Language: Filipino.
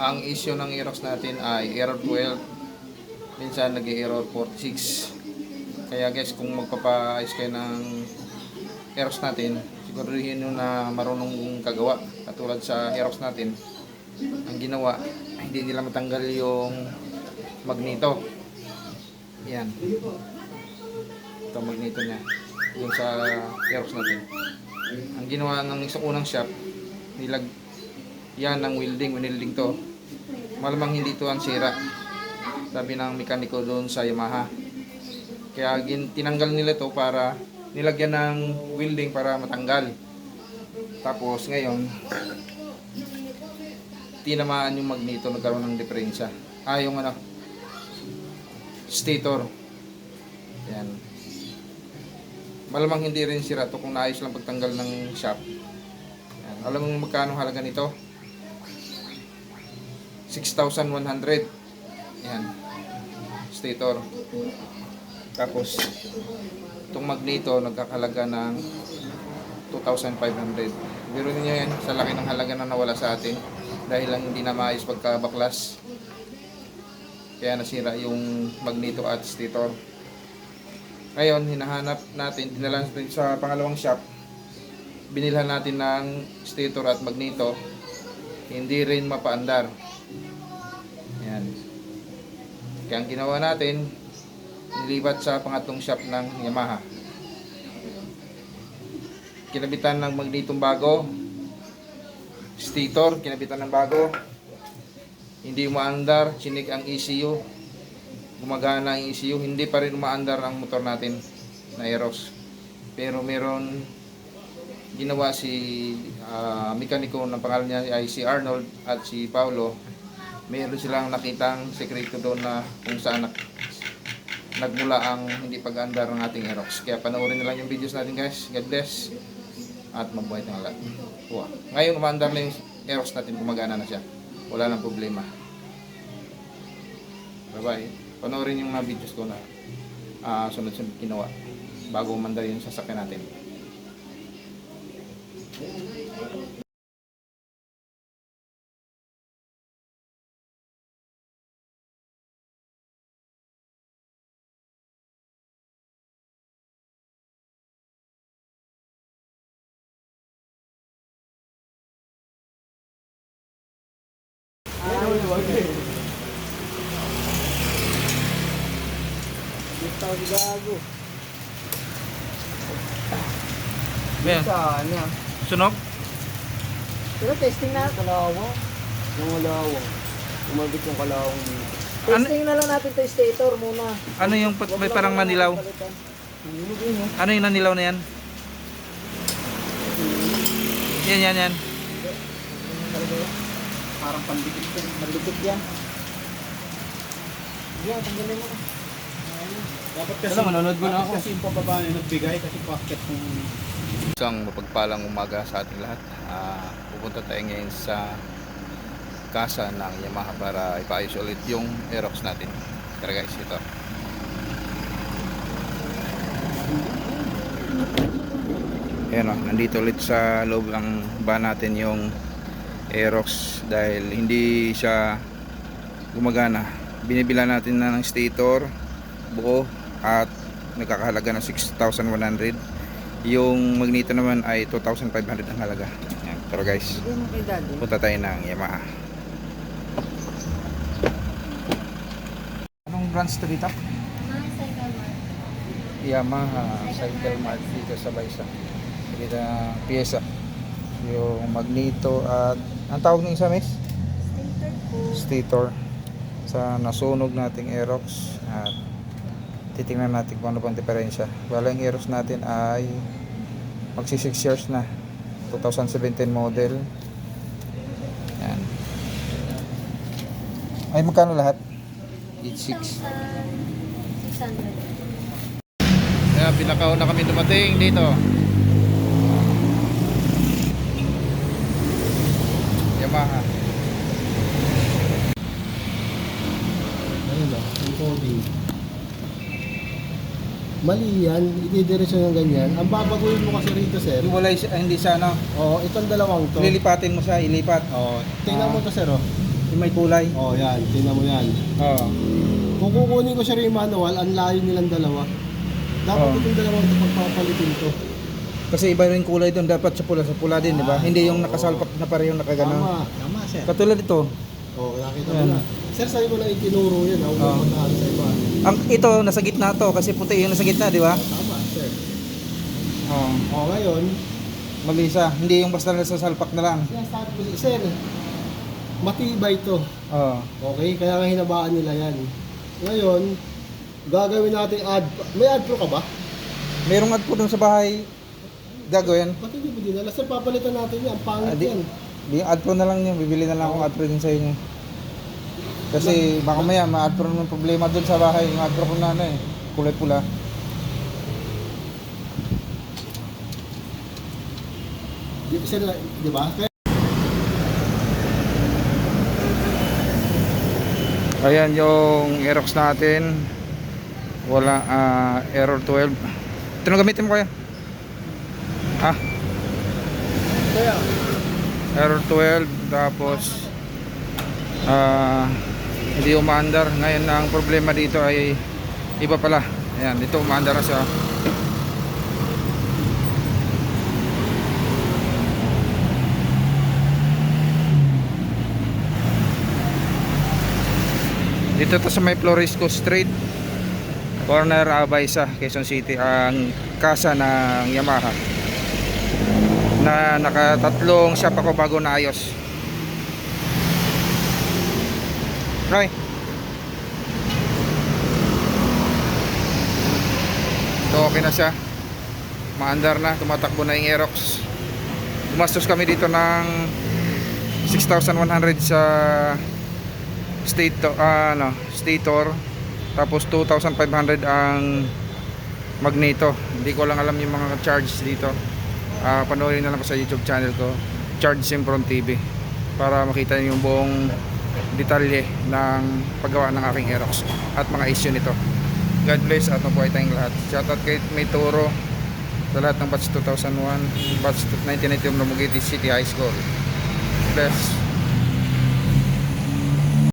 ang issue ng Aerox natin ay error 12. Minsan nag-error 46. Kaya guys, kung magpapaayos kayo ng Aerox natin, siguraduhin nyo na marunong kagawa. Katulad sa Aerox natin, ang ginawa, hindi nila matanggal yung magneto. Yan. Ito magneto niya. Yung sa Aerox natin. Ang ginawa ng isang unang shop, nilag yan ng welding, winilding to. Malamang hindi to ang sira. Sabi ng mekaniko doon sa Yamaha. Kaya tinanggal nila to para nilagyan ng welding para matanggal. Tapos ngayon, tinamaan yung magneto, nagkaroon ng diferensya. Ah, yung ano, stator. Yan. Malamang hindi rin sira to kung naayos lang pagtanggal ng shop. Yan. Alam mo magkano halaga nito? 6,100. Yan. Stator. Tapos, itong magneto nagkakalaga ng 2,500. Biro niyo yan, sa laki ng halaga na nawala sa atin dahil lang hindi na maayos pagkabaklas. Kaya nasira yung magneto at stator. Ngayon, hinahanap natin, dinala natin sa pangalawang shop. Binilhan natin ng stator at magneto. Hindi rin mapaandar. Yan. Kaya ang ginawa natin, nilipat sa pangatlong shop ng Yamaha. Kinabitan ng magnetong bago. Stator, kinabitan ng bago. Hindi umaandar, chinik ang ECU. Gumagana ang ECU, hindi pa rin umaandar ang motor natin na Aerox. Pero meron ginawa si ah, mekaniko ng pangalan niya ay si Arnold at si Paulo meron silang nakitang sekreto doon na kung saan nak- nagmula ang hindi pag-andar ng ating Aerox. Kaya panoorin na lang yung videos natin guys. God bless. At mabuhay ng lahat. Wow. Ngayon umaandar na yung Aerox natin. Gumagana na siya. Wala nang problema. Bye-bye. Panoorin yung mga videos ko na ah, sunod-sunod ginawa bago umandar yung sasakyan natin. Gago. Ayan. Saan yan? Sunog? Pero testing na. Kalawang. Yung kalawang. Umabit yung kalawang dito. Testing na lang natin to stator muna. Ano yung pat- may parang manilaw? Ano? Ano yung nanilaw na yan? Yan, yan, yan. Talaga yan. Parang pandikit yan. Malikit yan. Yan, tanggalin mo. Dapat kasi, Alam, manonood mo na dapat ako. kasi yung pababa niya nagbigay kasi packet kung Isang mapagpalang umaga sa ating lahat. Ah, pupunta tayo ngayon sa kasa ng Yamaha para ipaayos ulit yung Aerox natin. Tara guys, ito. Ayan o, nandito ulit sa loob ng van natin yung Aerox dahil hindi siya gumagana. Binibila natin na ng stator buo at nagkakahalaga ng 6,100 yung magneto naman ay 2,500 ang halaga. Yan. Pero guys, punta tayo ng Yamaha. Anong branch to dito? Yamaha Cycle Mart dito sa Baysa. Dito na pyesa. Yung magneto at ang tawag ng isa, miss? Stator. Sa nasunog nating Aerox at titingnan natin kung ano pang diferensya. Wala yung Aerox natin ay magsi 6 years na. 2017 model. Yan. Ay magkano lahat? 86. 600. Kaya pinakaw na kami dumating dito. Yamaha. ano ba, yung coding. Mali yan, ididiretso ng ganyan. Ang babaguhin mo kasi rito, sir. Wala hindi siya ano. Oh, itong dalawang to. Lilipatin mo siya, ilipat. Oh, tingnan mo to, sir, oh. Yung may kulay. Oh, yan. Tingnan mo yan. Oo. Kung kukunin ko siya rin yung manual, ang layo nilang dalawa. Dapat Oh. itong dalawang ito pagpapalitin to. Kasi iba rin kulay doon. Dapat sa pula, sa pula din, di ba? Hindi yung nakasalpak na parehong nakagano. Tama. Tama, sir. Katulad ito. Oh, nakita mo na. Sir, sa'yo ko na itinuro yan. Huwag Oh. mo matalo sa iba. Ang ito nasa gitna to kasi puti yung nasa gitna, di ba? Tama, sir. Oo. Oh, ngayon, Malisa. Hindi yung basta nasa salpak na lang. sinasabi ko, sir, matibay to. Oo. Okay, kaya nga hinabaan nila yan. Ngayon, gagawin natin ad. May ad pro ka ba? Merong ad po doon sa bahay. Gagawin. Pati hindi mo dinala. Sir, papalitan natin yan. Pangit Ah, di- yan. Di yung ad pro na lang niya. Bibili na lang akong ad pro din sa inyo. Kasi baka maya ma-ad pro naman problema doon sa bahay. Yung ad pro ko na ano eh. Kulay pula. Di, sir, di ba? Kaya, Ayan yung Aerox natin. Wala ah, error 12. Ito na gamitin mo kaya? Kaya, error 12 tapos ah hindi umaandar. Ngayon ang problema dito ay iba pala. Ayan, dito umaandar na siya. Dito to sa may Floresco Street corner Abaysa, Quezon City ang kasa ng Yamaha na nakatatlong shop ako bago naayos Roy. So okay na siya. Maandar na, tumatakbo na yung Aerox. Gumastos kami dito ng 6,100 sa state ah, ano, stator tapos 2,500 ang magneto. Hindi ko lang alam yung mga charge dito Ah, panoorin na lang ko sa youtube channel ko Charge Simpron TV para makita niyo yung buong detalye ng paggawa ng aking Aerox at mga issue nito. God bless at mabuhay tayong lahat. Shoutout kay May Toro sa lahat ng batch 2001 batch 1991 Romogiti City High School. Bless